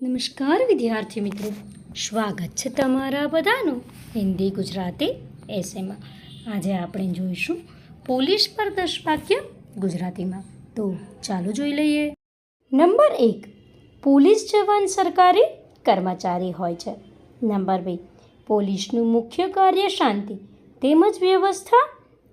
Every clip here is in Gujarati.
નમસ્કાર વિદ્યાર્થી મિત્રો. સ્વાગત છે તમારા બધાનું હિન્દી ગુજરાતી એસેમાં આજે આપણે જોઈશું પોલીસ પર દસ વાક્ય ગુજરાતીમાં. તો ચાલો જોઈ લઈએ. નંબર એક, પોલીસ જવાન સરકારી કર્મચારી હોય છે. નંબર બે, પોલીસનું મુખ્ય કાર્ય શાંતિ તેમજ વ્યવસ્થા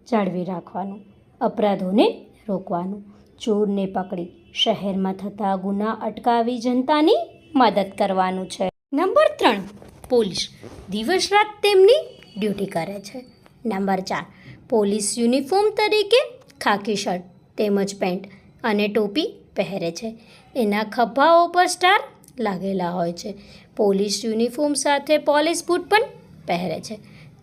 જાળવી રાખવાનું, અપરાધોને રોકવાનું, ચોરને પકડી શહેરમાં થતા ગુના અટકાવી જનતાની મદદ કરવાનું છે. નંબર ત્રણ, પોલીસ. દિવસ રાત તેમની ડ્યુટી કરે છે. નંબર ચાર, પોલીસ યુનિફોર્મ તરીકે ખાકી શર્ટ, તેમજ પેન્ટ અને ટોપી પહેરે છે. એના ખભાઓ પર સ્ટાર લાગેલા હોય છે. પોલીસ યુનિફોર્મ સાથે પોલીસ બૂટ પણ પહેરે છે.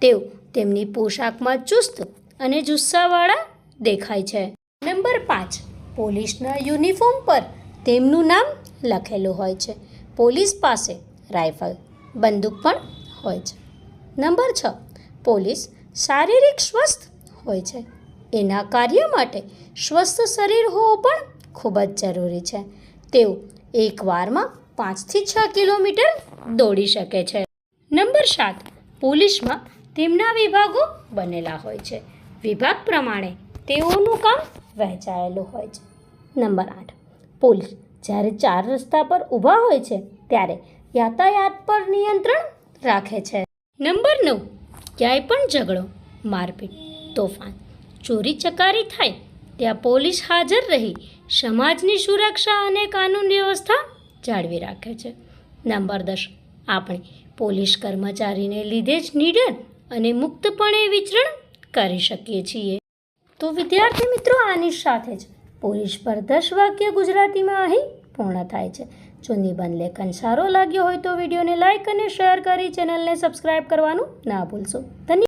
તેઓ તેમની પોશાકમાં ચુસ્ત અને જુસ્સાવાળા દેખાય છે. નંબર પાંચ, પોલીસના યુનિફોર્મ પર તેમનું નામ લખેલું હોય છે. પોલીસ પાસે રાઇફલ બંદૂક પણ હોય છે. નંબર છ, પોલીસ શારીરિક સ્વસ્થ હોય છે. એના કાર્ય માટે સ્વસ્થ શરીર હોવું પણ ખૂબ જ જરૂરી છે. તેઓ એકવારમાં પાંચથી છ કિલોમીટર દોડી શકે છે. નંબર સાત, પોલીસમાં તેમના વિભાગો બનેલા હોય છે. વિભાગ પ્રમાણે તેઓનું કામ વહેંચાયેલું હોય છે. નંબર આઠ, પોલીસ જ્યારે ચાર રસ્તા પર ઊભા હોય છે ત્યારે યાતાયાત પર નિયંત્રણ રાખે છે. નંબર નવ, ક્યાંય પણ ઝઘડો, મારપીટ, તોફાન, ચોરી ચકારી થાય, ત્યાં પોલીસ હાજર રહી, સમાજની સુરક્ષા અને કાનૂન વ્યવસ્થા જાળવી રાખે છે. નંબર દસ, આપણે પોલીસ કર્મચારીને લીધે જ નિડર અને મુક્તપણે વિચરણ કરી શકીએ છીએ. તો વિદ્યાર્થી મિત્રો, આની સાથે જ પોલીસ પર દસ વાક્ય ગુજરાતીમાં અહીં પૂર્ણ થાય છે. જો નિબંધ લેખન સારો લાગ્યો હોય તો વિડીયોને લાઇક અને શેર કરી ચેનલને સબસ્ક્રાઈબ કરવાનું ના ભૂલશો. ધન્યવાદ.